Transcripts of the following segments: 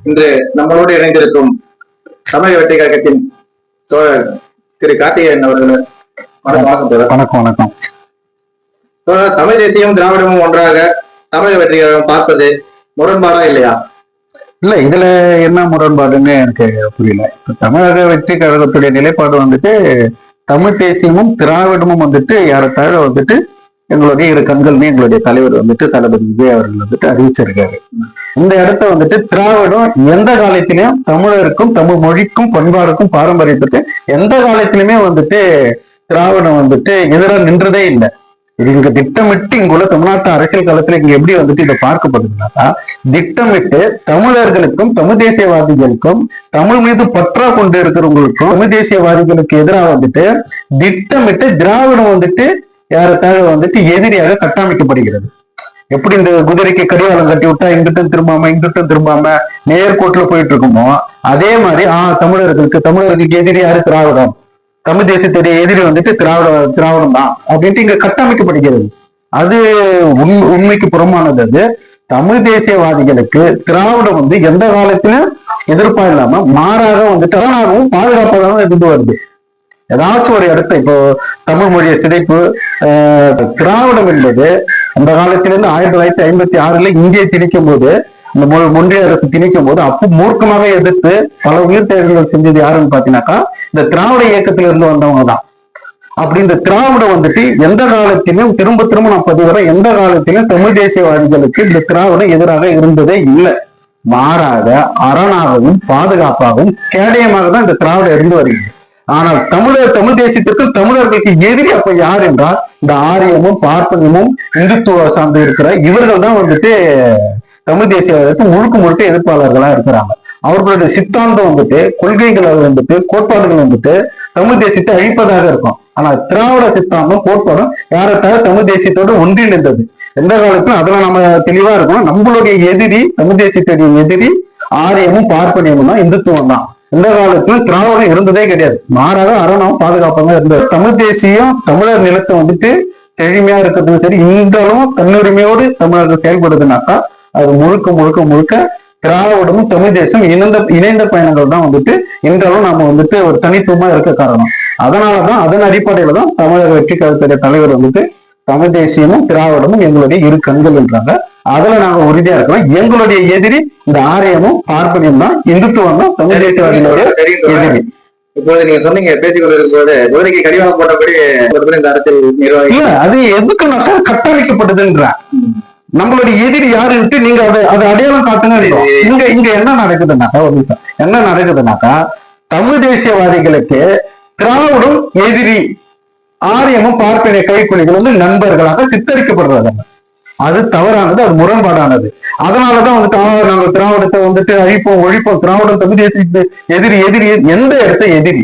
இன்று நம்மளோடு இணைந்திருக்கும் தமிழக வெற்றி கழகத்தின் தோழர் திரு கார்த்திகேயன் அவர்கள் வணக்கம் வணக்கம் தமிழ் தேசியம் திராவிடமும் ஒன்றாக தமிழக வெற்றி கழகம் பார்ப்பது முரண்பாடா இல்லையா? இல்ல இதுல என்ன முரண்பாடுன்னு எனக்கு புரியல. இப்ப தமிழக வெற்றி கழகத்துடைய நிலைப்பாடு வந்துட்டு தமிழ் தேசியமும் திராவிடமும் வந்துட்டு யாரத்தாழ வந்துட்டு எங்களுடைய இரு கண்கள்னு எங்களுடைய தலைவர் வந்துட்டு தளபதி விஜய் அவர்கள் வந்துட்டு அறிவிச்சிருக்காரு. இந்த இடத்த வந்துட்டு திராவிடம் எந்த காலத்திலையும் தமிழருக்கும் தமிழ் மொழிக்கும் பண்பாடுக்கும் பாரம்பரியத்துக்கும் எந்த காலத்திலுமே வந்துட்டு திராவிடம் வந்துட்டு எதிராக நின்றதே இல்லை. இது இங்க திட்டமிட்டு இங்குள்ள தமிழ்நாட்டு அரசியல் களத்துல இங்க எப்படி வந்துட்டு இதை பார்க்கப்படுதுன்னாக்கா திட்டமிட்டு தமிழர்களுக்கும் தமிழ் தேசியவாதிகளுக்கும் தமிழ் மீது பற்றா கொண்டு இருக்கிறவங்களுக்கும் தமிழ் தேசியவாதிகளுக்கு எதிராக வந்துட்டு திட்டமிட்டு திராவிடம் வந்துட்டு ஏறத்தாழ வந்துட்டு எதிரியாக கட்டமைக்கப்படுகிறது. எப்படி இந்த குதிரைக்கு கடிவாளம் கட்டி விட்டா இங்கிட்டும் திரும்பாம இங்கிட்டும் திரும்பாம நேர்கோட்டுல போயிட்டு இருக்குமோ அதே மாதிரி ஆஹ் தமிழர்களுக்கு தமிழர்களுக்கு எதிரி யாரு? திராவிடம். தமிழ் தேசத்துடைய எதிரி வந்துட்டு திராவிட திராவிடம் தான் அப்படின்ட்டு இங்க கட்டமைக்கப்படுகிறது. அது உண் உண்மைக்கு புறமானது அது. தமிழ் தேசியவாதிகளுக்கு திராவிடம் வந்து எந்த காலத்திலும் எதிர்ப்பா இல்லாம மாறாக வந்துட்டு அரணாகவும் பாதுகாப்பாகவும் இருந்து வருது. ஏதாச்சும் ஒரு இடத்த இப்போ தமிழ் மொழிய சிதைப்பு திராவிடம் என்பது அந்த காலத்திலிருந்து ஆயிரத்தி தொள்ளாயிரத்தி ஐம்பத்தி ஆறுல இந்தியை திணிக்கும் போது இந்த மொ- ஒன்றிய அரசு திணிக்கும் போது அப்போ மூர்க்கமாக எதிர்த்து பல உயிர் தேர்தல்கள் செஞ்சது யாருன்னு பாத்தீங்கன்னாக்கா இந்த திராவிட இயக்கத்துல இருந்து வந்தவங்க தான். அப்படி இந்த திராவிடம் வந்துட்டு எந்த காலத்திலும் திரும்ப திரும்ப நான் பதிவுறேன் எந்த காலத்திலும் தமிழ் தேசியவாதிகளுக்கு இந்த திராவிடம் எதிராக இருந்ததே இல்லை. மாறாக அரணாகவும் பாதுகாப்பாகவும் கேடயமாக தான் இந்த திராவிடம் இருந்து வருகிறது. ஆனால் தமிழர் தமிழ் தேசியத்திற்கும் தமிழர்களுக்கு எதிரி அப்ப யார் என்றால் இந்த ஆரியமும் பார்ப்பனமும் இந்துத்துவ சார்ந்து இருக்கிற இவர்கள் தான் வந்துட்டு தமிழ் தேசியத்துக்கு முழுக்க முழுக்க எதிர்ப்பாளர்களா இருக்கிறாங்க. அவர்களுடைய சித்தாந்தம் வந்துட்டு கொள்கைகள் வந்துட்டு கோட்பாடுகள் வந்துட்டு தமிழ் தேசியத்தை அழிப்பதாக இருக்கும். ஆனா திராவிட சித்தாந்தம் கோட்பாடும் யாரத்தால தமிழ் தேசியத்தோடு ஒன்றிணைந்தது. எந்த காலத்திலும் அதுல நம்ம தெளிவா இருக்கணும். நம்மளுடைய எதிரி தமிழ் தேசியத்துடைய எதிரி ஆரியமும் பார்ப்பனியமும் தான் இந்துத்துவம் தான். இந்த காலத்துல திராவிடம் இருந்ததே கிடையாது. மாறாக அரணம் பாதுகாப்பாக இருந்தது. தமிழ் தேசியம் தமிழர் நிலத்தை வந்துட்டு எளிமையா இருக்கிறதும் சரி இன்றளவும் தன்னுரிமையோடு தமிழர்கள் செயல்படுதுனாக்கா அது முழுக்க முழுக்க முழுக்க திராவிடமும் தமிழ் தேசம் இணைந்த இணைந்த பயணங்கள் தான் வந்துட்டு இன்றளவும் நம்ம வந்துட்டு ஒரு தனித்துவமா இருக்க காரணம். அதனாலதான் அதன் அடிப்படையில தான் தமிழர் வெற்றி கருத்துடைய தலைவர் வந்துட்டு தமிழ் தேசியமும் திராவிடமும் எங்களுடைய இரு கண்கள் என்றாங்க. அதுல நாங்க உறுதியா இருக்கிறோம் எங்களுடைய எதிரி இந்த ஆரியமும் பார்ப்பனியம் தான் இந்துத்துவம் தான் தமிழ் தேசியவாதிகளுடைய. எதிரி. இப்போது நீங்க சொன்னீங்க பேசிக் கொண்டிருக்கும் போது குதிரைக்கு கடிவாளம் போட்டபடி ஒரு பேர் இந்த அரசியல் நிர்வாகி இல்ல அது எதுக்குனாக்கா கட்டமைக்கப்படுதுன்ற நம்மளுடைய எதிரி யாருன்ட்டு நீங்க அதை அதை அடையாளம் காட்டுங்க இங்க இங்க என்ன நடக்குதுன்னாக்கா ஒரு என்ன நடக்குதுன்னாக்கா தமிழ் தேசியவாதிகளுக்கு திராவிடம் எதிரி ஆரியமும் பார்ப்பனை கைக்குலிகள் வந்து நண்பர்களாக சித்தரிக்கப்படுறாங்க அது தவறானது அது முரண்பாடானது. அதனாலதான் வந்துட்டு ஆ, நாங்க திராவிடத்தை வந்துட்டு அழிப்போம் ஒழிப்போம் திராவிடம் தகுதி எதிரி எதிரி எந்த இடத்த எதிரி?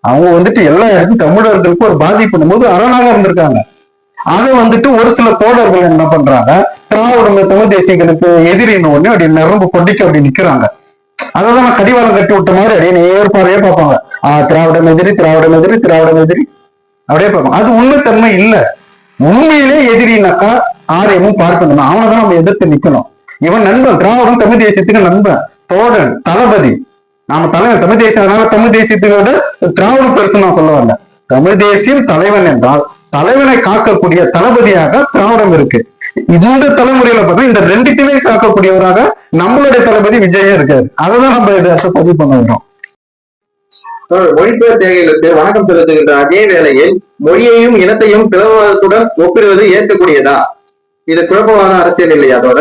அவங்க வந்துட்டு எல்லா இடத்தையும் தமிழர்களுக்கு ஒரு பாதிப்பு போது அரணாக இருந்திருக்காங்க. அதை வந்துட்டு ஒரு சில தோழர்கள் என்ன பண்றாங்க திராவிடம் தமிழ் தேசியங்களுக்கு எதிரின்னு உடனே அப்படி நிரம்பு கொண்டிக்கு அப்படி நிக்கிறாங்க. அதான் கடிவாளம் கட்டி விட்ட மாதிரி அப்படியே நேர்பார்வையே பார்ப்பாங்க. ஆஹ் திராவிடம் எதிரி திராவிடம் எதிரி திராவிடம் எதிரி. அப்படியே பார்ப்பாங்க. அது உண்மைத்தன்மை இல்லை. உண்மையிலே எதிரினாக்கா ஆரியமும் பார்க்கணும். அவனை தான் நம்ம எதிர்த்து நிக்கணும். இவன் நண்பன் திராவிடம் தமிழ் தேசியத்துக்கு நண்பன் தோழன் தளபதி. நாம தலைவன் தமிழ் தேசியம் அதனால தமிழ் தேசியத்தோட திராவிடம் பெருசு நான் சொல்ல வரல. தமிழ் தேசியம் தலைவன் என்றால் தலைவனை காக்கக்கூடிய தளபதியாக திராவிடம் இருக்கு. இந்த தலைமுறையில பார்த்தா இந்த ரெண்டுத்தையுமே காக்கக்கூடியவராக நம்மளுடைய தளபதி விஜயம் இருக்காரு. அதைதான் நம்ம இதை பதிவு பண்ண விடுறோம் மொழிபெயர் தேவைகளுக்கு வணக்கம் செலுத்துகின்ற அதே வேளையில் மொழியையும் இனத்தையும் பிளவாதத்துடன் ஒப்பிடுவது ஏற்கக்கூடியதா? இது குழப்பமான அரசியல் இல்லையா அதோட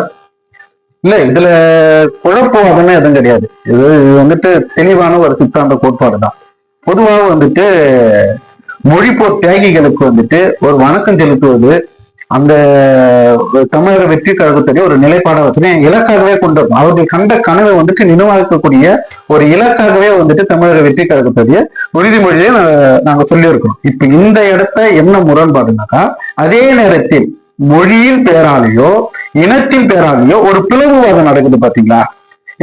இல்ல இதுல குழப்பவாதமே எதுவும் கிடையாது. இது இது வந்துட்டு தெளிவான ஒரு சித்தாந்த கோட்பாடு தான். பொதுவாக வந்துட்டு மொழிப்போர் தியாகிகளுக்கு வந்துட்டு ஒரு வணக்கம் செலுத்துவது அந்த தமிழக வெற்றி கழகத்துடைய ஒரு நிலைப்பாடை வச்சுன்னா இலக்காகவே கொண்டு வரும். அவர்கள் கண்ட கனவை வந்துட்டு நினைவாக்கக்கூடிய ஒரு இலக்காகவே வந்துட்டு தமிழக வெற்றி கழகத்துடைய உறுதிமொழியை நாங்க சொல்லியிருக்கோம் இப்ப இந்த இடத்த என்ன முரண்பாடுனாக்கா அதே நேரத்தில் மொழியின் பேராலேயோ இனத்தின் பேராலேயோ ஒரு பிளவுவாதம் நடக்குது பாத்தீங்களா?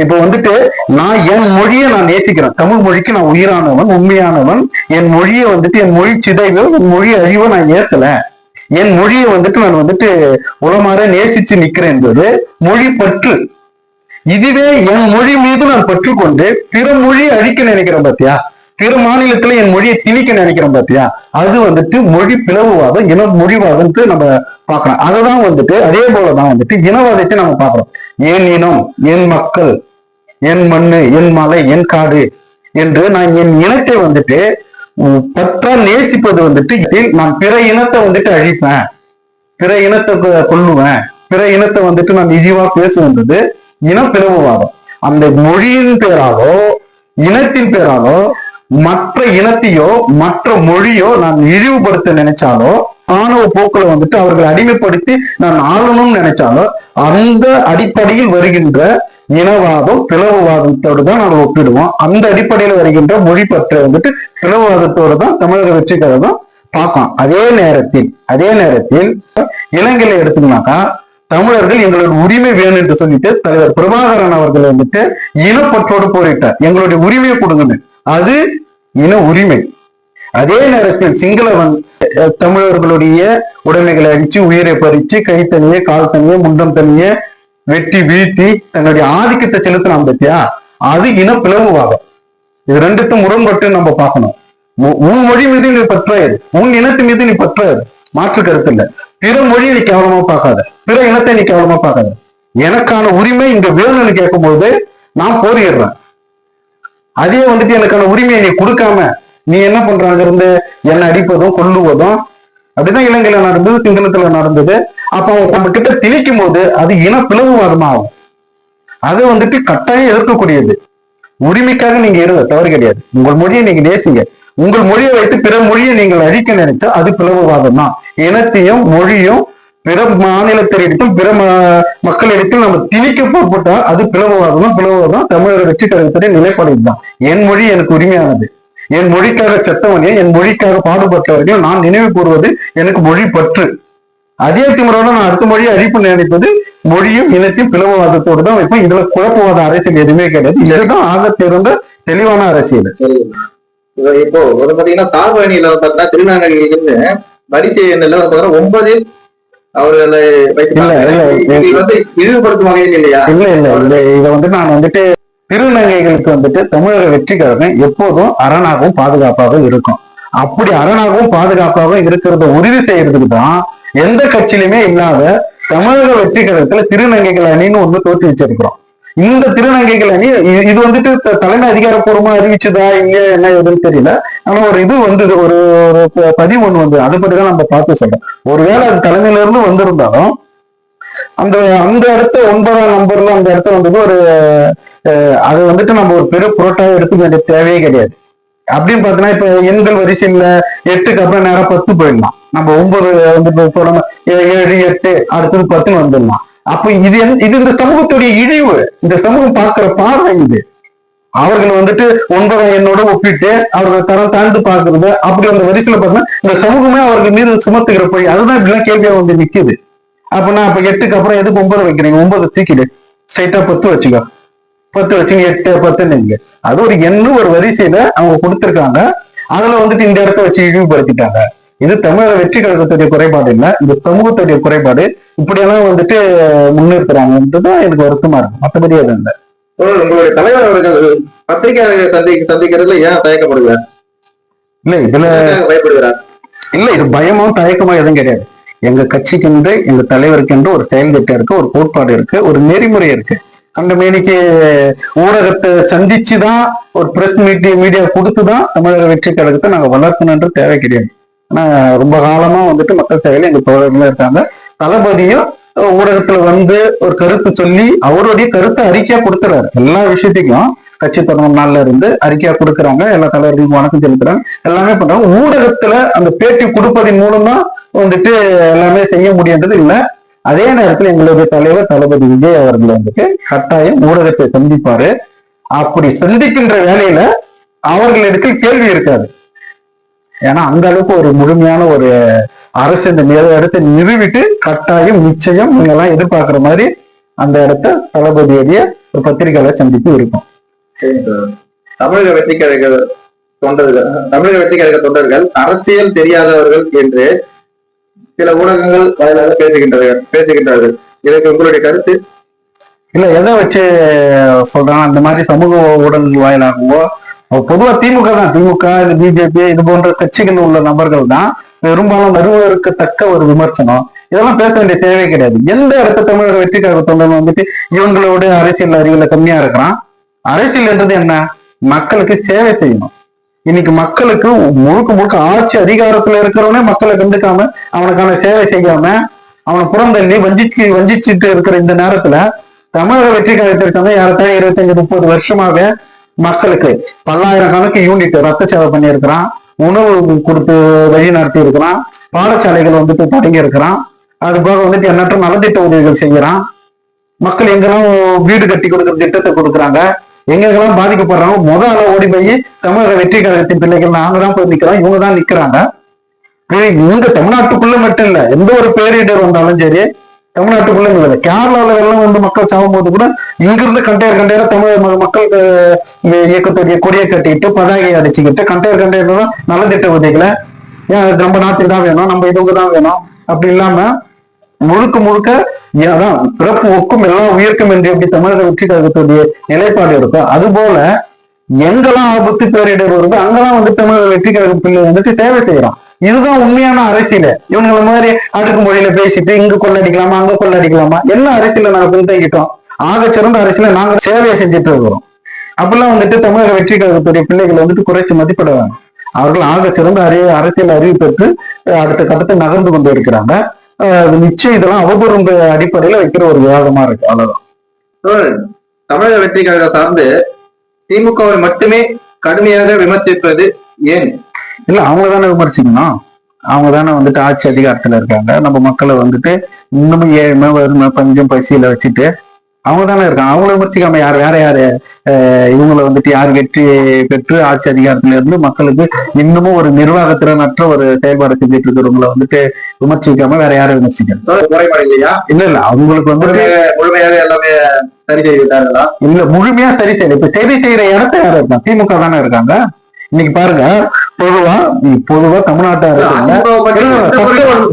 இப்ப வந்துட்டு நான் என் மொழியை நான் நேசிக்கிறேன். தமிழ் மொழிக்கு நான் உயிரானவன் உண்மையானவன். என் மொழியை வந்துட்டு என் மொழி சிதைவு என் மொழி அழிவை நான் ஏத்தல என் மொழியை வந்துட்டு நான் வந்துட்டு உளமாற நேசிச்சு நிக்கிறேன் என்பது மொழி பற்று. இதுவே என் மொழி மீது நான் பற்றுக்கொண்டு பிற மொழி அழிக்க நினைக்கிறேன் பாத்தியா? பிற மாநிலத்துல என் மொழியை திணிக்க நினைக்கிறோம் பாத்தியா? அது வந்துட்டு மொழி பிளவுவாதம் இன மொழிவாதம்ட்டு நம்ம பார்க்கலாம் அதுதான் வந்துட்டு அதே போலதான் வந்துட்டு இனவாதத்தை நம்ம பார்க்கிறோம் என் இனம் என் மக்கள் என் மண்ணு என் மலை என் காடு என்று நான் என் இனத்தை வந்துட்டு பற்றா நேசிப்பது வந்துட்டு நான் பிற இனத்தை வந்துட்டு அழிப்பேன். பிற இனத்தை கொள்ளுவேன் பிற இனத்தை வந்துட்டு நான் இழிவா பேசுவது இனப்பிளவுவாதம் அந்த மொழியின் பேராலோ இனத்தின் பேராலோ மற்ற இனத்தையோ மற்ற மொழியோ நான் இழிவுபடுத்த நினைச்சாலோ ஆணவ போக்களை வந்துட்டு அவர்களை அடிமைப்படுத்தி நான் ஆளணும்னு நினைச்சாலோ அந்த அடிப்படையில் வருகின்ற இனவாதம் பிளவுவாதத்தோடு தான் நாங்கள் ஒப்பிடுவோம். அந்த அடிப்படையில் வருகின்ற மொழி பற்றை வந்துட்டு பிளவுவாதத்தோடு தான் தமிழக வெற்றி கழகம் அதே நேரத்தில் அதே நேரத்தில் இலங்கையில எடுத்தோம்னாக்கா தமிழர்கள் எங்களோட உரிமை வேணும் என்று சொல்லிட்டு தலைவர் பிரபாகரன் அவர்கள் வந்துட்டு இனப்பற்றோடு போரிட்டார். எங்களுடைய உரிமையை கொடுங்கன்னு. அது இன உரிமை. அதே நேரத்தில் சிங்களவன் தமிழர்களுடைய உடைமைகளை அடிச்சு உயிரை பறிச்சு கை தனியே கால் தனியே முண்டம் தனியே வெட்டி வீழ்த்தி தன்னுடைய ஆதிக்கத்தை செலுத்தினான் பத்தியா? அது இன பிளவுவாதம் இது ரெண்டுத்தும் முரண்பட்டு நம்ம பார்க்கணும். உன் மொழி மீது நீ பற்றாயது. உன் இனத்து மீது நீ பற்றாயது. மாற்று கருத்து இல்ல பிற மொழியை நீ கேவலமா பார்க்காத. பிற இனத்தை நீ கேவலமா பார்க்காத. எனக்கான உரிமை இங்க வேணும்னு கேட்கும்போது நான் போரிடுறேன். அதே வந்துட்டு எனக்கான உரிமையை நீ கொடுக்காம நீ என்ன பண்றாங்க இருந்து என்னை அடிப்பதும் கொல்லுவதும் அப்படிதான் இலங்கையில நடந்தது சிங்களத்துல நடந்தது. அப்போ நம்ம கிட்ட திணிக்கும் போது அது இன பிளவுவாதமா ஆகும் அது வந்துட்டு கட்டாயம் எதிர்க்கக்கூடியது உரிமைக்காக நீங்க இருங்க தவறு கிடையாது. உங்கள் மொழியை நீங்க நேசிங்க. உங்கள் மொழியை வைத்து பிற மொழியை நீங்கள் அழிக்க நினைச்சா அது பிளவுவாதம்? தான் இனத்தையும் மொழியும் பிற மாநிலத்தினரிடத்தும் பிற ம- மக்களிடத்தில் நம்ம திணிக்க போட்டா அது பிளவுவாதம்? தான் பிளவுவாதம்? தமிழக வெற்றி கழகத்துடைய நிலைப்பாடு தான் என் மொழி எனக்கு உரிமையானது. என் மொழிக்காக செத்தவனையும் என் மொழிக்காக பாடுபட்டவரையும் நான் நினைவு கூறுவது எனக்கு மொழி பற்று. அதே திமுறோட நான் அடுத்த மொழியை அழிப்பு நினைப்பது மொழியும் இனத்தையும் பிளவுவாதத்தோடு தான் வைப்பேன். இதுல குழப்பவாத அரசியல் எதுவுமே கிடையாது. இதுதான் ஆக திறந்த தெளிவான அரசியல். இப்ப ஒரு பாத்தீங்கன்னா தாழ்வணியில பாத்தீங்கன்னா திருநாங்கலிருந்து வரிசை எண்ணில் வந்து பாத்தீங்கன்னா ஒன்பது அவர்களை வந்து இழிவுபடுத்தும் வகையில் இல்லையா? இல்ல இல்ல இல்ல. இத வந்து நான் வந்துட்டு திருநங்கைகளுக்கு வந்துட்டு தமிழக வெற்றி கழகம் எப்போதும் அரணாகவும் பாதுகாப்பாகவும் இருக்கும். அப்படி அரணாகவும் பாதுகாப்பாகவும் இருக்கிறத உறுதி செய்யறதுக்கு தான் எந்த கட்சியிலுமே இல்லாத தமிழக வெற்றி கழகத்துல திருநங்கைகள் அணின்னு ஒண்ணு தோற்றி வச்சிருக்கிறோம். இந்த திருநங்கைகள் அணி இது வந்துட்டு த- தலைமை அதிகாரப்பூர்வமா அறிவிச்சதா இங்க என்ன ஏதுன்னு தெரியல. ஆனா ஒரு இது வந்தது ஒரு ஒரு பதிவு ஒண்ணு வந்து அதை பத்தி தான் நம்ம பார்த்து சொல்றோம். ஒருவேளை அது தலைமையில இருந்து வந்திருந்தாலும் அந்த அந்த இடத்த ஒன்பதாம் நம்பர்ல அந்த இடத்த வந்தது ஒரு அது வந்துட்டு நம்ம ஒரு பெரிய புரோட்டாவை எடுத்துக்க வேண்டிய தேவையே கிடையாது. அப்படின்னு பார்த்தோன்னா இப்ப எண்கள் வரிசையில எட்டுக்கு அப்புறம் நேரம் பத்து போயிடலாம். நம்ம ஒன்பது வந்து இப்போ நம்ம ஏழு எட்டு அடுத்தது பத்துன்னு வந்துடலாம். அப்ப இது இது இந்த சமூகத்துடைய இழிவு. இந்த சமூகம் பார்க்கிற பார்வை இது. அவர்கள் வந்துட்டு ஒன்பதாம் எண்ணோட ஒப்பிட்டு அவர்கள் தரம் தாழ்ந்து பார்க்கறது அப்படி அந்த வரிசையில பாத்தீங்கன்னா இந்த சமூகமே அவர்கள் மீது சுமத்துகிற போய். அதுதான் இப்படிலாம் கேள்வியா வந்து நிக்குது. அப்ப அப்ப எட்டுக்கு அப்புறம் எதுக்கு ஒன்பது வைக்கிறீங்க? ஒன்பது தூக்கிடு. ஸ்ட்ரைட்டா பத்து வச்சுக்கோ. பத்து வச்சுங்க எட்டு பத்து நீங்க அது ஒரு எண்ணு ஒரு வரிசையில அவங்க கொடுத்திருக்காங்க. அதுல வந்துட்டு இந்த இடத்த வச்சு இழிவுபடுத்திட்டாங்க. இது தமிழக வெற்றி கழகத்துடைய குறைபாடு இல்ல. இந்த சமூகத்துடைய குறைபாடு இப்படியெல்லாம் வந்துட்டு முன்னிறுத்துறாங்கன்றதுதான் எனக்கு வருத்தமா இருக்கு. மற்றபடி அது இல்லை. உங்களுடைய தலைவர் அவர்கள் பத்திரிகையாளர்கள் சந்தி சந்திக்கிறதுல ஏன் தயக்கப்படுகிறார் இல்ல இதுல பயப்படுகிறார்? இல்ல இது பயமும் தயக்கமும் எதுவும் கிடையாது. எங்க கட்சிக்கென்று எங்க தலைவருக்கென்று ஒரு செயல் திட்டம் இருக்கு ஒரு கோட்பாடு இருக்கு ஒரு நெறிமுறை இருக்கு. அந்த மேனிக்கு ஊடகத்தை சந்திச்சுதான் ஒரு பிரஸ் மீட்டிங் மீடியா கொடுத்து தான் தமிழக வெற்றி கழகத்தை நாங்கள் வளர்க்கணுன்ற தேவை கிடையாது. ஆனால் ரொம்ப காலமாக வந்துட்டு மக்கள் சேவையில் எங்கள் தோழர்கள் இருக்காங்க. தளபதியும் ஊடகத்தில் ஊடகத்துல வந்து ஒரு கருத்து சொல்லி அவருடைய கருத்தை அறிக்கையா கொடுத்துறாரு எல்லா விஷயத்துக்கும் கட்சி தொடங்கும் நாள்ல இருந்து அறிக்கையா கொடுக்குறாங்க. எல்லா தலைவர்களுக்கும் வணக்கம் செலுத்துறாங்க. எல்லாமே பண்றாங்க. ஊடகத்துல அந்த பேட்டி கொடுப்பதன் மூலம் தான் வந்துட்டு எல்லாமே செய்ய முடியுன்றது இல்லை அதே நேரத்துல எங்களுடைய தலைவர் தளபதி விஜய் அவர்கள் வந்துட்டு கட்டாயம் ஊடகத்தை சந்திப்பாரு. அப்படி சந்திக்கின்ற வேலையில அவர்களிடத்தில் கேள்வி இருக்காது. ஏன்னா அந்த அளவுக்கு ஒரு முழுமையான ஒரு அரசு இந்த இடத்தை நிறுவிட்டு கட்டாயம் நிச்சயம் நீங்க எல்லாம் எதிர்பார்க்கிற மாதிரி அந்த இடத்த தளபதியுடைய ஒரு பத்திரிகையாளர் சந்திப்பு இருக்கும். தமிழக வெற்றி கழக தொண்டர்கள் தமிழக வெற்றி கழக தொண்டர்கள் அரசியல் தெரியாதவர்கள் என்று சில ஊடகங்கள் வாயிலாக பேசுகின்றார்கள் பேசுகின்றார்கள் இதற்கு உங்களுடைய கருத்து? இல்ல எதை வச்சு சொல்றான் அந்த மாதிரி சமூக ஊடகங்கள் வாயிலாகவோ பொதுவா திமுக தான். திமுக இது பிஜேபி இது போன்ற கட்சிகள் உள்ள நபர்கள் தான் பெரும்பாலும் வருவதற்கத்தக்க ஒரு விமர்சனம். இதெல்லாம் பேச வேண்டிய தேவை கிடையாது. எந்த இடத்த தமிழர் வெற்றி கழக தொண்டன் வந்துட்டு இவங்களோட அரசியல் அறிவுல கம்மியா இருக்கிறான்? அரசியல் என்றது என்ன? மக்களுக்கு சேவை செய்யணும். இன்னைக்கு மக்களுக்கு முழுக்க முழுக்க ஆட்சி அதிகாரத்துல இருக்கிறவனே மக்களை கண்டுக்காம அவனுக்கான சேவை செய்யாம அவனை புறந்தள்ளி வஞ்சிச்சு வஞ்சிச்சுட்டு இருக்கிற இந்த நேரத்துல தமிழக வெற்றி கழகத்திற்கான ஏறத்தாழ இருபத்தஞ்சு முப்பது வருஷமாக மக்களுக்கு பல்லாயிரம் கணக்கு யூனிட் ரத்த சேவை பண்ணியிருக்கிறான். உணவு கொடுத்து வழி நடத்தி இருக்கிறான் பாடசாலைகள் வந்துட்டு தொடங்கி இருக்கிறான் அது போக வந்துட்டு எண்ணற்ற நலத்திட்ட உதவிகள் செய்யறான் மக்கள் எங்கெல்லாம் வீடு கட்டி கொடுக்குற திட்டத்தை கொடுக்குறாங்க. எங்கெங்கெல்லாம் பாதிக்கப்படுறாங்க முத ஆள ஓடி போய் தமிழக வெற்றி கழகத்தின் பிள்ளைகள் நாங்க தான் போய் நிக்கிறோம். இவங்க தான் நிக்கிறாங்க இங்க தமிழ்நாட்டுக்குள்ள மட்டும் இல்ல எந்த ஒரு பேரிடர் வந்தாலும் சரி தமிழ்நாட்டுக்குள்ள இல்லை. கேரளாவில் வெள்ளம் வந்து மக்கள் சாகும்போது கூட இங்கிருந்து கண்டையர் கண்டெய்னர் தமிழ் மக்கள் இயக்கத்துடைய கொடியை கட்டிக்கிட்டு பதாகையை அடிச்சுக்கிட்டு கண்டையர் கண்டேர் தான் நலத்திட்ட உதவிகளை ஏன் நம்ம நாட்டில் தான் வேணும் நம்ம இதுக்கு தான் வேணும்? அப்படி இல்லாம முழுக்க முழுக்க அதான் பிறப்பு ஒக்கும் எல்லாம் உயிர்க்கும் என்று எப்படி தமிழக வெற்றி கழகத்துடைய நிலைப்பாடு இருக்கும் அது போல எங்கெல்லாம் ஆபத்து பேரிடர் வருதோ அங்கெல்லாம் வந்து தமிழக வெற்றி கழக பிள்ளை வந்துட்டு சேவை செய்யறோம் இதுதான் உண்மையான அரசியல. இவங்கள மாதிரி அடுக்கு மொழியில பேசிட்டு இங்க கொள்ளடிக்கலாமா அங்க கொள்ளடிக்கலாமா எல்லா அரசியல நாங்க பின்தங்கிட்டோம். ஆக சிறந்த அரசியல நாங்க சேவையை செஞ்சுட்டு இருக்கிறோம். அப்பெல்லாம் வந்துட்டு தமிழக வெற்றி கழகத்துடைய பிள்ளைகள் வந்துட்டு குறைச்சு மதிப்பிடுவாங்க அவர்கள் ஆக சிறந்த அறிவு அரசியல் அறிவு பெற்று அடுத்த கட்டத்தை நகர்ந்து கொண்டு இருக்கிறாங்க நிச்சயம் இதெல்லாம் அவதூறு அடிப்படையில வைக்கிற ஒரு விவாதமா இருக்கு. அவ்வளவுதான். தமிழக வெற்றி கழகம் சார்ந்து திமுகவை மட்டுமே கடுமையாக விமர்சிப்பது ஏன்? இல்ல அவங்க தானே விமர்சிக்கணும். அவங்க தானே வந்துட்டு ஆட்சி அதிகாரத்துல இருக்காங்க. நம்ம மக்களை வந்துட்டு இன்னமும் ஏழ்மை வறுமை பஞ்சம் பசியில வச்சுட்டு அவங்க தானே இருக்காங்க. அவங்கள விமர்சிக்காம யார்? வேற யாரு? இவங்களை வந்துட்டு யார் வெற்றி பெற்று ஆட்சி அதிகாரத்துல இருந்து மக்களுக்கு இன்னமும் ஒரு நிர்வாகத்திறனற்ற ஒரு செயல்பாடு செஞ்சுட்டு இருக்கிறவங்கள வந்துட்டு விமர்சிக்காம வேற யாரை விமர்சிக்கணும் இல்ல இல்ல. அவங்களுக்கு வந்துட்டு முழுமையாக எல்லாமே சரி செய்து விட்டார்களா இல்ல முழுமையா சரி செய்யல. இப்ப சரி செய்யற இடத்த யாரு இருக்காங்க? திமுக தானே இருக்காங்க. இன்னைக்கு பாருங்க பொதுவா பொதுவா தமிழ்நாட்டு பற்றி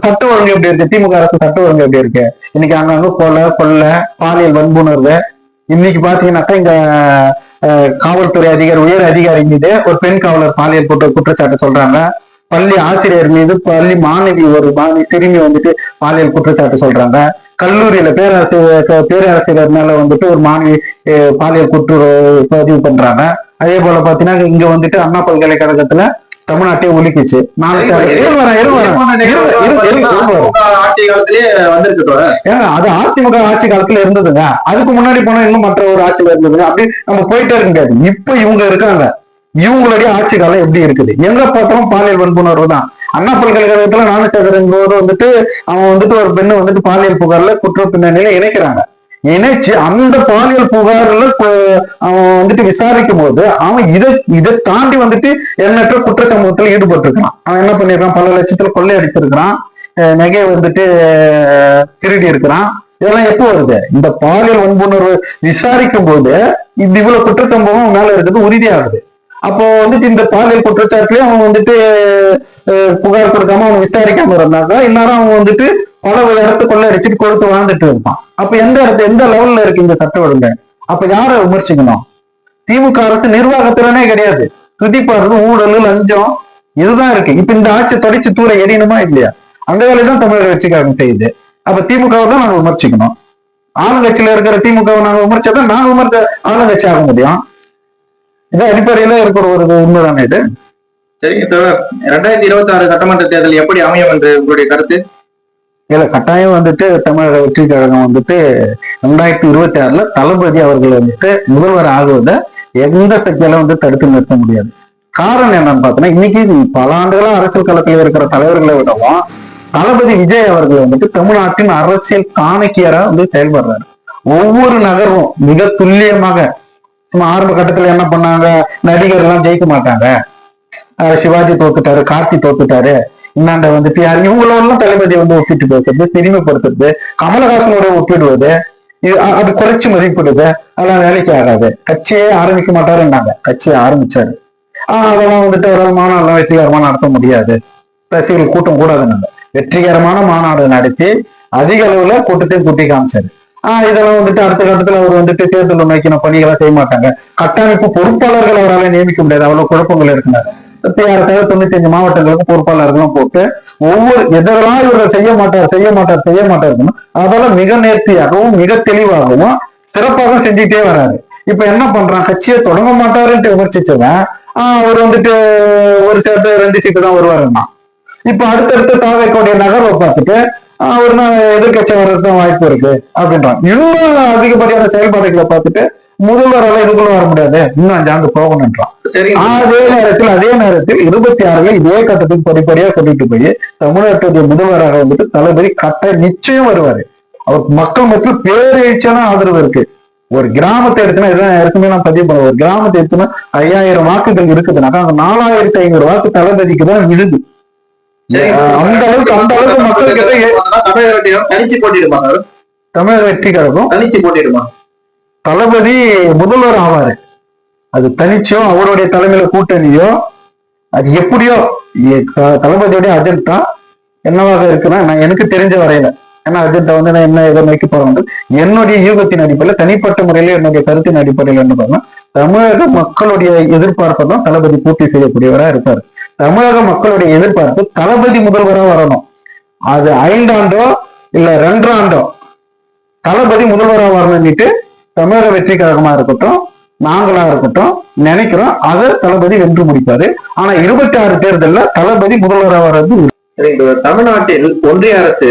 சட்ட ஒழுங்கு எப்படி இருக்கு? திமுக அரசு சட்ட ஒழுங்கு எப்படி இருக்கு? இன்னைக்கு அங்கங்க கொலை கொள்ளை பாலியல் வன்புணர்வு. இன்னைக்கு பாத்தீங்கன்னாக்கா இங்க காவல்துறை அதிகாரி உயர் அதிகாரி மீது ஒரு பெண் காவலர் பாலியல் குற்ற குற்றச்சாட்டு சொல்றாங்க. பள்ளி ஆசிரியர் மீது பள்ளி மாணவி ஒரு மாணவி சிறுமி வந்துட்டு பாலியல் குற்றச்சாட்டு சொல்றாங்க. கல்லூரியில பேராசிரியர் பேராசிரியர் மேல வந்துட்டு ஒரு மாணவி பாலியல் குற்ற பதிவு பண்றாங்க. அதே போல பாத்தீங்கன்னா இங்க வந்துட்டு அண்ணா பல்கலைக்கழகத்துல தமிழ்நாட்டை ஒலிக்குச்சு அது அதிமுக ஆட்சி காலத்துல இருந்ததுங்க. அதுக்கு முன்னாடி போனா இன்னும் மற்ற ஒரு ஆட்சியில இருந்ததுங்க. அப்படி நம்ம போயிட்டே இருக்க முடியாது. இப்ப இவங்க இருக்காங்க. இவங்களுடைய ஆட்சி காலம் எப்படி இருக்குது? எங்க பார்த்தாலும் பாலியல் வன்புணர்வு தான். அண்ணா பல்கலைக்கழகத்துல நானூத்தி போது வந்துட்டு அவன் வந்துட்டு ஒரு பெண்ணு வந்துட்டு பாலியல் புகார்ல குற்ற பின்னணியில இணைக்கிறாங்க. இணைச்சு அந்த பாலியல் புகார்ல அவன் வந்துட்டு விசாரிக்கும் போது அவன் இதை இதை தாண்டி வந்துட்டு எண்ணற்ற குற்ற சம்பவத்துல ஈடுபட்டிருக்கான். அவன் என்ன பண்ணிருக்கான்? பல லட்சத்துல கொள்ளை அடித்திருக்கிறான். நகை வந்துட்டு திருடி இருக்கிறான் இதெல்லாம் எப்போ வருது? இந்த பாலியல் வன்புணர்வு விசாரிக்கும் போது இது இவ்வளவு குற்றச்சம்பவம் அவன் மேல இருக்கிறது உறுதியாகுது. அப்போ வந்துட்டு இந்த பாலியல் குற்றச்சாட்டுலயும் அவங்க வந்துட்டு புகார் கொடுக்காம அவன் விசாரிக்காம இருந்தாங்க. இந்நேரம் அவங்க வந்துட்டு பல இடத்து கொள்ள அடிச்சுட்டு கொடுத்து வாழ்ந்துட்டு இருப்பான். அப்ப எந்த இடத்து எந்த லெவல்ல இருக்கு இந்த சட்ட ஒழுங்கு? அப்ப யாரை விமர்சிக்கணும்? திமுக அரசு நிர்வாகத்திறனே கிடையாது. துதிப்பாடுறது ஊழல் லஞ்சம் இதுதான் இருக்கு. இப்ப இந்த ஆட்சி தொடச்சு தூர எரியணுமா இல்லையா? அந்த வேலைதான் தமிழக கட்சிக்காரங்க செய்யுது. அப்ப திமுகவை தான் நாங்க விமர்சிக்கணும். ஆளுங்கட்சியில இருக்கிற திமுகவை நாங்க விமர்சிச்சா நாங்க விமர்ச்ச ஆளுங்கட்சி ஆக முடியும். இது அடிப்படையில இருக்கிற ஒரு உண்மைதானே இது? சரிங்க தோழர். இரண்டாயிரத்தி இருபத்தி ஆறு சட்டமன்ற தேர்தல் எப்படி அமையும் என்று உங்களுடைய கருத்து? இதுல கட்டாயம் வந்துட்டு தமிழக வெற்றி கழகம் வந்துட்டு ரெண்டாயிரத்தி இருபத்தி ஆறுல தளபதி அவர்கள் வந்துட்டு முதல்வர் ஆகுவதை எந்த சக்தியால வந்து தடுத்து நிறுத்த முடியாது. காரணம் என்னன்னு பார்த்தோன்னா இன்னைக்கு பல ஆண்டுகளா அரசியல் களத்தில் இருக்கிற தலைவர்களை விடவும் தளபதி விஜய் அவர்கள் வந்துட்டு தமிழ்நாட்டின் அரசியல் காணக்கியரா வந்து செயல்படுறாரு. ஒவ்வொரு நகரும் மிக துல்லியமாக சும்மா ஆரம்ப கட்டத்துல என்ன பண்ணாங்க? நடிகர் எல்லாம் ஜெயிக்க மாட்டாங்க. சிவாஜி தோத்துட்டாரு கார்த்தி தோத்துட்டாரு. இன்னாண்ட வந்துட்டு யாரு இவங்களோடலாம் தளபதி வந்து ஒப்பிட்டு பேசுறது பெருமைப்படுத்துறது கமலஹாசனோட ஒப்பிடுவது அது குறைச்சு மதிப்பிடுது அதெல்லாம் வேலைக்கு ஆகாது. கட்சியே ஆரம்பிக்க மாட்டாருன்னாங்க. கட்சியை ஆரம்பிச்சாரு. ஆஹ் அதெல்லாம் வந்துட்டு ஒரு மாநாடுலாம் வெற்றிகரமா நடத்த முடியாது. ரசிகர்கள் கூட்டம் கூடாதுன்னாங்க. வெற்றிகரமான மாநாடு நடத்தி அதிக அளவுல கூட்டத்தை கூட்டி காமிச்சாரு. ஆஹ் இதெல்லாம் வந்துட்டு அடுத்த கட்டத்துல அவர் வந்துட்டு தேர்தல் நோக்கின பணிகளை செய்ய மாட்டாங்க. கட்டமைப்பு பொறுப்பாளர்கள் அவரால் நியமிக்க முடியாது. அவ்வளவு குழப்பங்கள் இருக்கிறார் யாருக்காவது தொண்ணூத்தி அஞ்சு மாவட்டங்களுக்கு பொறுப்பாளர்களும் போட்டு ஒவ்வொரு எதெல்லாம் இவர் செய்ய மாட்டார் செய்ய மாட்டார் செய்ய மாட்டார் அதெல்லாம் மிக நேர்த்தியாகவும் மிக தெளிவாகவும் சிறப்பாக செஞ்சுட்டே வராரு. இப்ப என்ன பண்றான்? கட்சியை தொடங்க மாட்டாருன்ட்டு விமர்சிச்சவன் ஆஹ் அவர் வந்துட்டு ஒரு சீட்டு ரெண்டு சீட்டு தான் வருவாருன்னா. இப்ப அடுத்தடுத்து தாவைக்கோடைய நகர்வை பார்த்துட்டு ஒரு நாள் எதிர்கட்சி வர்றதுக்கு வாய்ப்பு இருக்கு அப்படின்றான் இன்னும் அதிகப்படியான செயல்பாடுகளை பார்த்துட்டு முதல்வரால இதுக்குள்ள வர முடியாது. இன்னும் அஞ்சாண்டு போகணுன்றான் அதே நேரத்தில் அதே நேரத்தில் இருபத்தி ஆறுல இதே கட்டத்துக்கு படிப்படியா கொண்டுட்டு போய் தமிழ்நாட்டுடைய முதல்வராக வந்துட்டு தளபதி கட்ட நிச்சயம் வருவாரு. அவர் மக்கள் மத்தியில் பேரெழுச்சியான ஆதரவு இருக்கு. ஒரு கிராமத்தை எடுத்துனா இதான் ஏற்கனவே நான் பதிவு பண்ணுவேன் ஒரு கிராமத்தை எடுத்துனா ஐயாயிரம் வாக்குகள் இருக்குதுனாக்கா அந்த நாலாயிரத்தி ஐநூறு வாக்கு தளபதிக்கு தான் விழுது. அந்த அளவுக்கு அந்த அளவுக்கு மக்கள் கிட்ட ஏ- தமிழக வெற்றியும் தனிச்சு போட்டிடுமா? தமிழக வெற்றி கழகம் தனிச்சு போட்டிடுமா தளபதி முதல்வர் ஆவாரு. அது தனிச்சோ அவருடைய தலைமையில கூட்டணியோ அது எப்படியோ எ- த- தளபதியோட அஜெண்டா என்னவாக இருக்குன்னா நான் எனக்கு தெரிஞ்ச வரையில ஏன்னா அஜெண்டா வந்து நான் என்ன எதை நோக்கி போறேன் என்னுடைய யூகத்தின் அடிப்படையில் தனிப்பட்ட முறையில என்னுடைய கருத்தின் அடிப்படையில் என்ன பண்ணா தமிழக மக்களுடைய எதிர்பார்ப்பை தான் தளபதி பூர்த்தி செய்யக்கூடியவரா இருப்பாரு. தமிழக மக்களுடைய எதிர்பார்ப்பு தளபதி முதல்வரா வரணும். அது ஐந்தாண்டோ இல்ல ரெண்டாண்டோ தளபதி முதல்வரா வரணும்னுட்டு தமிழக வெற்றி கழகமா இருக்கட்டும் நாங்களா இருக்கட்டும் நினைக்கிறோம். அதை தளபதி வென்று முடிப்பாரு. ஆனா இருபத்தி ஆறு தேர்தல்ல தளபதி முதல்வரா வர்றது தமிழ்நாட்டில் ஒன்றிய அரசு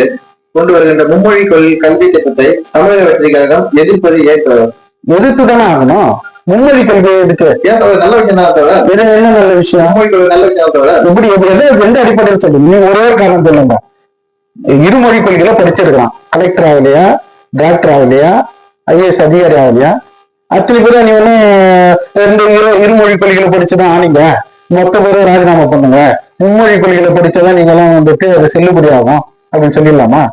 கொண்டு வருகின்ற மும்மொழி கொள் கல்வி திட்டத்தை தமிழக வெற்றி கழகம் எதிர்ப்பது ஏற்கிறது எதிர்த்து தானே ஆகணும். மும்மொழி கல்வி இது என்ன நல்ல விஷயம்? எப்படி எது- எது- எந்த அடிப்படையில் சொல்லு. நீ ஒரே ஒரு காரணம் சொல்லுங்க. இருமொழி கொள்கையில படிச்சிருக்கான் கலெக்டர் ஆகலையா? டாக்டர் ஆகலையா? ஐஏஎஸ் அதிகாரி ஆகலையா? அத்தனை பேரும் நீ ஒண்ணு ரெண்டு இரு இருமொழி கொள்கையில படிச்சுதான் ஆனீங்க. மொத்த பேரும் ராஜினாமா பண்ணுங்க. மும்மொழி கொள்கையில படிச்சாதான் நீங்க எல்லாம் வந்துட்டு அது செல்லுபடி ஆகும் அப்படின்னு சொல்லிடலாமா?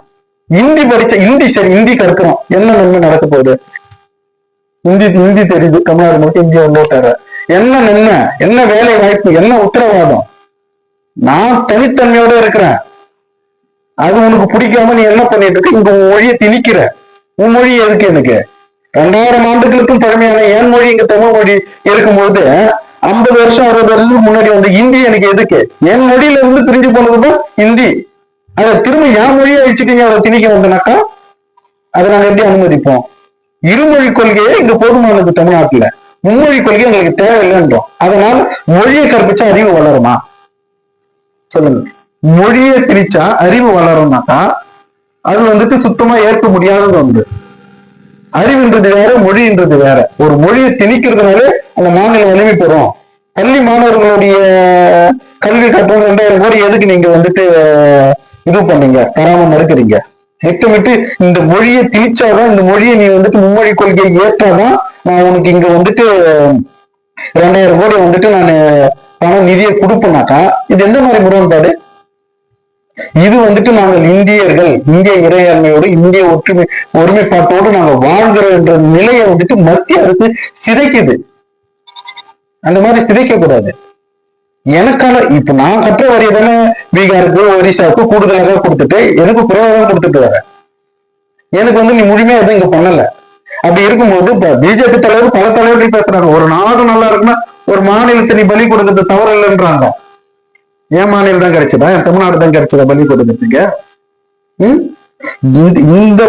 ஹிந்தி படிச்ச ஹிந்தி சரி ஹிந்தி கற்கிறோம். என்ன நன்மை நடக்க போகுது? ஹிந்தி ஹிந்தி தெரியுது. தமிழ்நாடு மட்டும் இந்தியா உள்ளோட்டாரு என்ன நின்ன என்ன வேலை வாய்ப்பு? என்ன உத்தரவாதம்? நான் தனித்தன்மையோட இருக்கிறேன். அது உனக்கு பிடிக்காம நீ என்ன பண்ணிட்டு இருக்க? இங்க உன் மொழியை திணிக்கிற. உன் மொழி எதுக்கு எனக்கு? ரெண்டாயிரம் ஆண்டுகளுக்கும் பழமையான என் மொழி இங்க தமிழ் மொழி இருக்கும்போது ஐம்பது வருஷம் அறுபது வருஷத்துக்கு முன்னாடி வந்த ஹிந்தி எனக்கு எதுக்கு? என் மொழியில இருந்து பிரிஞ்சு போனதுதான் ஹிந்தி அதை திரும்ப என் மொழியை வச்சுட்டீங்க அதை திணிக்க வந்தனாக்கா அதை நாங்க எப்படி அனுமதிப்போம்? இருமொழி கொள்கையே இங்க போதுமானது தமிழ்நாட்டுல. மும்மொழி கொள்கை எங்களுக்கு தேவையில்லைன்றோம். அதனால மொழியை கற்பிச்சா அறிவு வளருமா? சொல்லுங்க. மொழியை திணிச்சா அறிவு வளரும்னாக்கா அது வந்துட்டு சுத்தமா ஏற்க முடியாதது ஒன்று அறிவுன்றது வேற மொழின்றது வேற. ஒரு மொழியை திணிக்கிறதுனால அந்த மாநிலம் வலிமை பெறும். பள்ளி மாணவர்களுடைய கல்வி கட்டணம் ரெண்டாயிரம் கோடி எதுக்கு நீங்க வந்துட்டு இது பண்ணீங்க? தராம மறுக்கிறீங்க? திட்டமிட்டு இந்த மொழியை திணிச்சாதான் இந்த மொழியை நீ வந்துட்டு மும்மொழி கொள்கையை ஏற்றாதான் நான் உனக்கு இங்க வந்துட்டு ரெண்டாயிரம் கோடி வந்துட்டு நான் பணம் நிதியை கொடுப்பேனாக்கா இது எந்த மாதிரி முரண்பாடு? இது வந்துட்டு நாங்கள் இந்தியர்கள் இந்திய இறையாண்மையோடு இந்திய ஒற்றுமை ஒருமைப்பாட்டோடு நாங்கள் வாழ்கிறோம் என்ற நிலையை வந்துட்டு மத்திய அரசு சிதைக்குது. அந்த மாதிரி சிதைக்க கூடாது எனக்கான இப்ப நான் கட்ட வரி தானே பீகாருக்கு ஒரிசாவுக்கு கூடுதலாக கொடுத்துட்டு எனக்கு குறைவாக கொடுத்துட்டு வரேன் எனக்கு வந்து நீ முழுமையா எதுவும் இங்க பண்ணல. அப்படி இருக்கும்போது இப்ப பிஜேபி தலைவர் பல தலைவர்கள் பேசுறாங்க. ஒரு நாடு நல்லா இருக்குன்னா ஒரு மாநிலத்தை நீ பலி கொடுக்கறது தவறு இல்லைன்றாங்க என் மாநிலம் தான் கிடைச்சதா? என் தமிழ்நாடு தான் கிடைச்சதா பலி கொடுக்கறதுக்கு? இந்த இந்த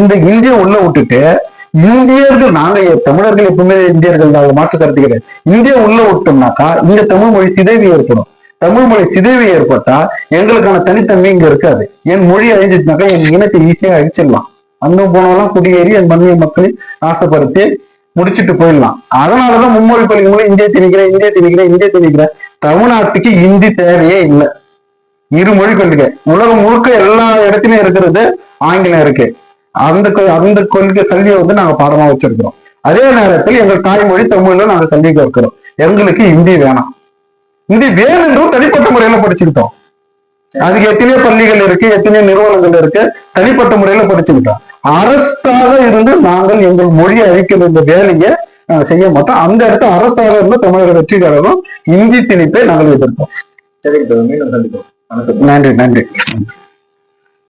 இந்த இந்திய உள்ள விட்டுட்டு இந்தியர்கள் நாங்க தமிழர்கள் எப்பவுமே இந்தியர்கள் தான் மாற்று கருத்து கிடையாது. இந்தியா உள்ள விட்டோம்னாக்கா இங்க தமிழ் மொழி சிதைவு ஏற்படும். தமிழ் மொழி சிதைவு ஏற்பட்டா எங்களுக்கான தனித்தன்மை இங்க இருக்காது. என் மொழி அழிஞ்சிட்டுனாக்கா என் இனத்தை ஈஸியா அழிச்சிடலாம். அங்க போனாலும் குடியேறி என் மண்ணிய மக்களை நாசப்படுத்தி முடிச்சுட்டு போயிடலாம். அதனாலதான் மும்மொழி கொள்கை மூலம் இந்திய திணிக்கிறேன் இந்திய திணிக்கிறேன் இந்திய திணிக்கிறேன் தமிழ்நாட்டுக்கு இந்தி தேவையே இல்லை. இருமொழி கொள்கை உலகம் முழுக்க எல்லா இடத்துலயும் இருக்கிறது ஆங்கிலம் இருக்கு. அந்த அந்த கொள்கை கல்வியை வந்து நாங்க பாடமா வச்சிருக்கிறோம். அதே நேரத்தில் எங்கள் தாய்மொழி தமிழ்ல நாங்க கல்வி கற்கிறோம். எங்களுக்கு ஹிந்தி வேணாம். ஹிந்தி வேணுன்றும் தனிப்பட்ட முறையில படிச்சுக்கிட்டோம். அதுக்கு எத்தனையோ பள்ளிகள் இருக்கு எத்தனையோ நிறுவனங்கள் இருக்கு தனிப்பட்ட முறையில படிச்சுக்கிட்டோம். அரசாக இருந்து நாங்கள் எங்கள் மொழியை அழிக்கிற இந்த வேலையை செய்ய மாட்டோம். அந்த இடத்துல அரசாக இருந்து தமிழக வெற்றி கழகம் இந்தி திணிப்பை நாங்கள் எதிர்ப்போம். நன்றி நன்றி.